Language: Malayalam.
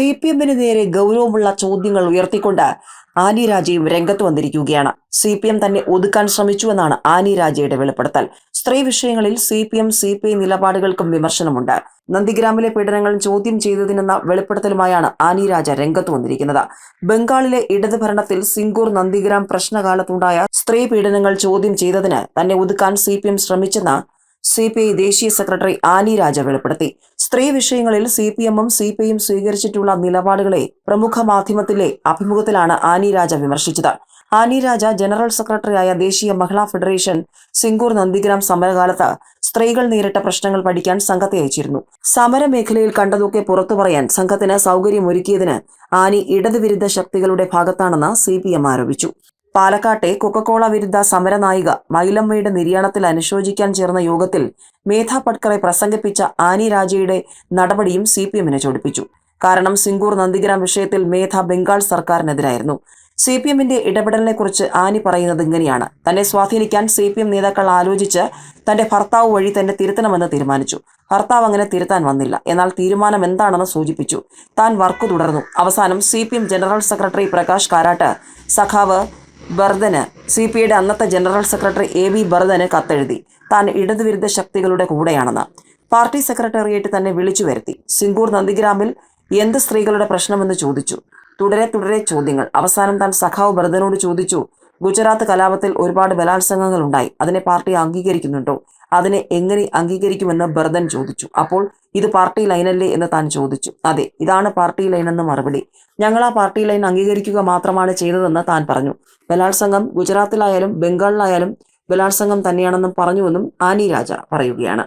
സി പി എമ്മിന് നേരെ ഗൗരവമുള്ള ചോദ്യങ്ങൾ ഉയർത്തിക്കൊണ്ട് ആനി രാജയും രംഗത്ത് വന്നിരിക്കുകയാണ്. സി പി എം തന്നെ ഒതുക്കാൻ ശ്രമിച്ചുവെന്നാണ് ആനി രാജയുടെ വെളിപ്പെടുത്തൽ. സ്ത്രീ വിഷയങ്ങളിൽ C P M C P I നിലപാടുകൾക്കും വിമർശനമുണ്ട്. നന്ദിഗ്രാമിലെ പീഡനങ്ങൾ ചോദ്യം ചെയ്തതിനെന്ന വെളിപ്പെടുത്തലുമായാണ് ആനി രാജ രംഗത്ത് വന്നിരിക്കുന്നത്. ബംഗാളിലെ ഇടത് ഭരണത്തിൽ സിംഗൂർ നന്ദിഗ്രാം പ്രശ്നകാലത്തുണ്ടായ സ്ത്രീ പീഡനങ്ങൾ ചോദ്യം ചെയ്തതിന് തന്നെ ഒതുക്കാൻ സി പി എം ശ്രമിച്ചെന്ന് സി പി ഐ ദേശീയ സെക്രട്ടറി ആനി രാജ വെളിപ്പെടുത്തി. സ്ത്രീ വിഷയങ്ങളിൽ സി പി എമ്മും സി പി ഐയും സ്വീകരിച്ചിട്ടുള്ള നിലപാടുകളെ പ്രമുഖ മാധ്യമത്തിലെ അഭിമുഖത്തിലാണ് ആനി രാജ വിമർശിച്ചത്. ആനി രാജ ജനറൽ സെക്രട്ടറിയായ ദേശീയ മഹിളാ ഫെഡറേഷൻ സിംഗൂർ നന്ദിഗ്രാം സമരകാലത്ത് സ്ത്രീകൾ നേരിട്ട പ്രശ്നങ്ങൾ പഠിക്കാൻ സംഘത്തെ അയച്ചിരുന്നു. സമരമേഖലയിൽ കണ്ടതൊക്കെ പുറത്തു പറയാൻ സംഘത്തിന് സൗകര്യമൊരുക്കിയതിന് ആനി ഇടതുവിരുദ്ധ ശക്തികളുടെ ഭാഗത്താണെന്ന് സി ആരോപിച്ചു. പാലക്കാട്ടെ കൊക്കക്കോള വിരുദ്ധ സമരനായിക മൈലമ്മയുടെ നിര്യാണത്തിൽ അനുശോചിക്കാൻ ചേർന്ന യോഗത്തിൽ മേധ പട്കറെ പ്രസംഗിപ്പിച്ച ആനി രാജയുടെ നടപടിയും സി പി എമ്മിനെ ചൊടിപ്പിച്ചു. കാരണം സിംഗൂർ നന്ദിഗ്രാം വിഷയത്തിൽ മേധ ബംഗാൾ സർക്കാരിനെതിരായിരുന്നു. സി പി എമ്മിന്റെ ഇടപെടലിനെക്കുറിച്ച് ആനി പറയുന്നത് ഇങ്ങനെയാണ്. തന്നെ സ്വാധീനിക്കാൻ സി പി എം നേതാക്കൾ ആലോചിച്ച് തന്റെ ഭർത്താവ് വഴി തന്നെ തിരുത്തണമെന്ന് തീരുമാനിച്ചു. ഭർത്താവ് അങ്ങനെ തിരുത്താൻ വന്നില്ല. എന്നാൽ തീരുമാനം എന്താണെന്ന് സൂചിപ്പിച്ചു. താൻ വർക്ക് തുടർന്നു. അവസാനം C general secretary Prakash Karat സഖാവ് ബർദന് സി പി ഐയുടെ അന്നത്തെ ജനറൽ സെക്രട്ടറി എ വി ബർദന് കത്തെഴുതി. താൻ ഇടതുവിരുദ്ധ ശക്തികളുടെ കൂടെയാണെന്ന്. പാർട്ടി സെക്രട്ടേറിയറ്റ് തന്നെ വിളിച്ചു വരുത്തി. സിംഗൂർ നന്ദിഗ്രാമിൽ എന്ത് സ്ത്രീകളുടെ പ്രശ്നമെന്ന് ചോദിച്ചു. തുടരെ തുടരെ ചോദ്യങ്ങൾ. അവസാനം താൻ സഖാവ് ബർദനോട് ചോദിച്ചു. ഗുജറാത്ത് കലാപത്തിൽ ഒരുപാട് ബലാത്സംഗങ്ങൾ ഉണ്ടായി അതിനെ പാർട്ടി അംഗീകരിക്കുന്നുണ്ടോ? അതിനെ എങ്ങനെ അംഗീകരിക്കുമെന്ന് ബർദൻ ചോദിച്ചു. അപ്പോൾ ഇത് പാർട്ടി ലൈനല്ലേ എന്ന് താൻ ചോദിച്ചു. അതെ ഇതാണ് പാർട്ടി ലൈൻ എന്ന് മറുപടി. ഞങ്ങൾ ആ പാർട്ടി ലൈൻ അംഗീകരിക്കുക മാത്രമാണ് ചെയ്തതെന്ന് താൻ പറഞ്ഞു. ബലാത്സംഗം ഗുജറാത്തിലായാലും ബംഗാളിലായാലും ബലാത്സംഗം തന്നെയാണെന്നും പറഞ്ഞുവെന്നും ആനി രാജ പറയുകയാണ്.